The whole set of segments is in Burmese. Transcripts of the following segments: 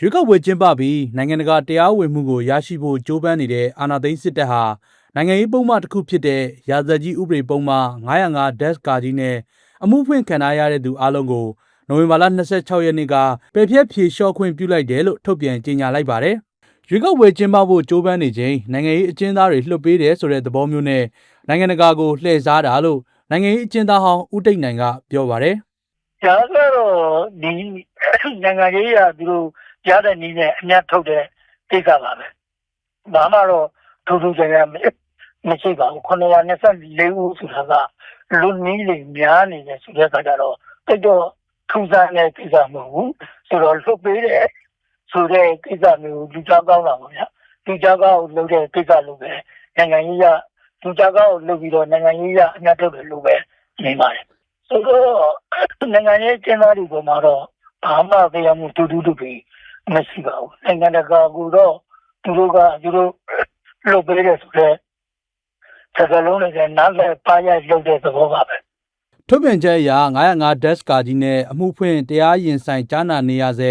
ရွေးကောက်ပွဲကျင်းပပြီးနိုင်ငံတကာတရားဝင်မှုကိုရရှိဖို့ကြိုးပမ်းနေတဲ့အာဏာသိမ်းစစ်တပ်ဟာနိုင်ငံရေးပုံမှန်တစ်ခုဖြစ်တဲ့ရာဇသကြီးဥပဒေပုံမှန်905 dash ကာကြီးနဲ့အမှုဖွင့်ခံထားရတဲ့သူအလုံးကိုနိုဝင်ဘာလ26ရက်နေ့ကပယ်ဖျက်ဖြေလျှော့ခွင့်ပြုလိုက်တယ်လို့ထုတ်ပြန်ကြေညာလိုက်ပါတယ်။ရွေးကောက်ပွဲကျင်းပဖို့ကြိုးပမ်းနေချိန်နိုင်ငံရေးအကျဉ်းသားတွေလွှတ်ပေးတယ်ဆိုတဲ့သဘောမျိုးနဲ့နိုင်ငံတကာကိုလှည့်စားတာလို့ နိုင်ငံရေးအကျဉ်းသားဟောင်းဦးတိတ်နိုင်ကပြောပါတယ်။ဒါကတော့ဒီနိုင်ငံရေးရသူတို့ရတဲ့နည်းနဲ့အများထုတ်တဲ့ကိစ္စပါပဲ။ဘာမှတော့ထူးထူးခြားခြားမရှိပါဘူး924ဦးဆိုတာကလူနည်းတွေများနေတယ်ဆိုတဲ့အခါကျတော့တိတ်တော့ထူးဆန်းတဲ့ကိစ္စမဟုတ်ဘူးဆိုတော့လွတ်ပေးတယ်ဆိုတဲ့ကိစ္စမျိုးလူသားကောင်းတာပေါ့ဗျာလူသားကောင်းကိုလုပ်တဲ့ကိစ္စလို့ပဲနိုင်ငံရေးရလူ သားကောင်းကိုလုပ်ပြီးတော့နိုင်ငံရေးရအများထုတ်တယ်လို့ပဲနေပါတယ်ဆိုတော့နိုင်ငံရေးကျင်းသားတွေပေါ်မှာတော့ဘာမှတရားမှုတူတူတူပြီးမရှိပါဘူးနိုင်ငံတကာကတော့သူတို့ကသူတို့လုပ်ပေးတယ်ဆိုတော့သကလုံးတွေကနားလည်ပါရရုပ်တဲ့သဘောပါပဲထုတ်ပြန်ချက်အရ905 dash ကာကြီးနဲ့အမှုဖွင့်တရားရင်ဆိုင်ကြားနာနေရဆဲ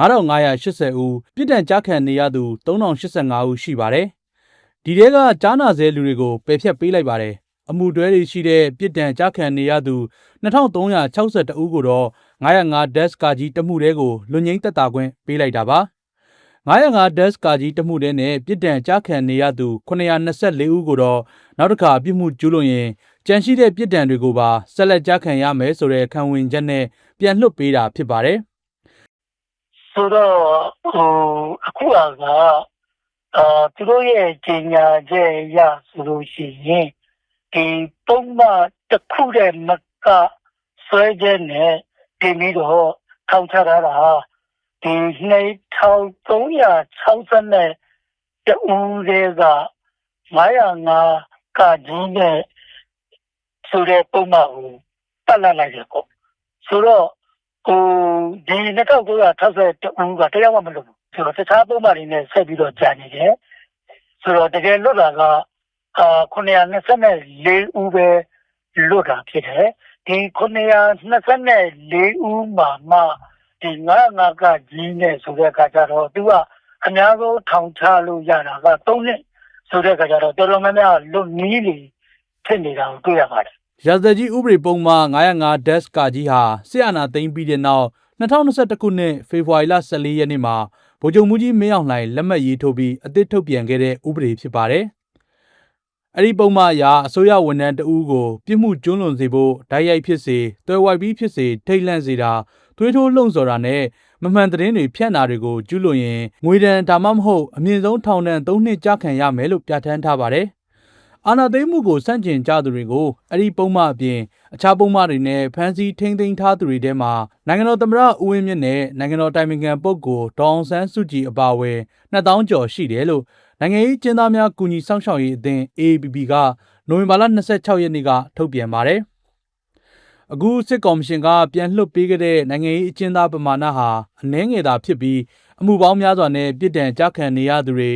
9580ဦးပြစ်ဒဏ်ကြားခံနေရသူ3085ဦးရှိပါတယ်။ ဒီထဲကကြားနာဆဲလူတွေကိုပယ်ဖျက်ပေးလိုက်ပါတယ်။အမှုတွဲတွေရှိတဲ့ပြစ်ဒဏ်ကြားခံနေရသူ2362ဦးကိုတော့905 dash ကာကြီးတမှုတည်းကိုလွန်ငင်းတက်တာခွင့်ပေးလိုက်တာပါ။905 dash ကာကြီးတမှုတည်းနဲ့ပြစ်ဒဏ်ကြားခံနေရသူ924ဦးကိုတော့နောက်တစ်ခါပြစ်မှုကျူးလွန်ရင်ကြန့်ရှိတဲ့ပြစ်ဒဏ်တွေကိုပါဆက်လက်ကြားခံရမယ်ဆိုတဲ့ခံဝင်ချက်နဲ့ပြန်လွှတ်ပေးတာဖြစ်ပါတယ်ဆိုတော့ဟိုအခုက အာသူတို့ရဲ့ကျညာချက်ရဆိုလို့ရှိရင်ဒီပုံမှန်တစ်ခုတည်းမကဆွဲချက်နဲ့ဒီပြီးတော့ထောင်ချထားတာဒီ2360နဲ့တူတွေက905ကကြီးနဲ့ဆိုတဲ့ပုံမှန်ကိုပတ်လိုက်လိုက်တယ်ပေါ့ဆိုတော့ဟိုဒီ2960ဦးကတရားမှမလုပ်ဘူး ဆိုတော့တခြားပုံမှန်တွေနဲ့ဆက်ပြီးတော့ကြာနေတယ်ဆိုတော့တကယ်လွတ်တာကအာ924ဦးပဲလွတ်တာဖြစ်တယ်ဒီ924ဦးမှာမှဒီ95ကကြီးနဲ့ဆိုတဲ့အခါကျတော့သူကအများဆုံးထောင်ချလို့ရတာက3နှစ်ဆိုတဲ့အခါကျတော့တော်တော်များများလွတ်နီးနေဖြစ်နေတာကိုတွေ့ရပါတယ်။ရာဇသကြီးဥပဒေပုံမှန်905 dash ကာကြီးဟာစစ်အာဏာသိမ်းပြီးတဲ့နောက်2021ခုနှစ်ဖေဖော်ဝါရီလ14ရက်နေ့မှာ ဗိုလ်ချုပ်မှုကြီးမင်းအောင်လှိုင်လက်မှတ်ရေးထိုးပြီးအသစ်ထုတ်ပြန်ခဲ့တဲ့ဥပဒေဖြစ်ပါတယ်။အဲ့ဒီပုံမှန်အရအစိုးရဝန်ထမ်းတဦးကိုပြစ်မှုကျွလွန်စေဖို့ဓာတ်ရိုက်ဖြစ်စေတွဲဝိုက်ပြီးဖြစ်စေထိတ်လန့်စေတာသွေးထိုးလှုံ့ဆော်တာနဲ့မမှန်သတင်းတွေဖြန့်တာတွေကိုကျူးလွန်ရင်ငွေဒဏ်ဒါမှမဟုတ်အမြင့်ဆုံးထောင်ဒဏ်3နှစ်ကြာခံရမယ်လို့ပြဋ္ဌာန်းထားပါတယ်။ အာဏာသိမ်းမှုကိုစန့်ကျင်ကြသူတွေကိုအဲ့ဒီပုံမှန်အပြင်အခြားပုံမှန်တွေနဲ့ဖမ်းဆီးထိန်းသိမ်းထားသူတွေထဲမှာနိုင်ငံတော်သမ္မတဦးဝင်းမြင့်နဲ့နိုင်ငံတော်တိုင်ပင်ခံပုဂ္ဂိုလ်ဒေါအောင်ဆန်းစုကြည်အပါအဝင်2000ကျော်ရှိတယ်လို့နိုင်ငံရေးကျင်းသားများကူညီဆောင်ရှောက်ရေးအသင်း AAPP ကနိုဝင်ဘာလ26ရက်နေ့ကထုတ်ပြန်ပါတယ်။အခုစစ်ကောင်မရှင်ကပြန်လှုပ်ပေးခဲ့တဲ့နိုင်ငံရေးအကျဉ်းသားပမာဏဟာအနည်းငယ်သာဖြစ်ပြီးအမှုပေါင်းများစွာနဲ့ပြည်တံကြခံနေရသူတွေ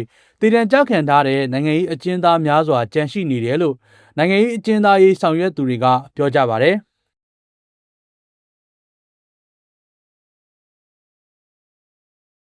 တည်တံကြခံထားတဲ့နိုင်ငံရေးအကျဉ်းသားများစွာကြန့်ရှိနေတယ်လို့နိုင်ငံရေးအကျဉ်းသားရေးဆောင်ရွက်သူတွေကပြောကြပါတယ်။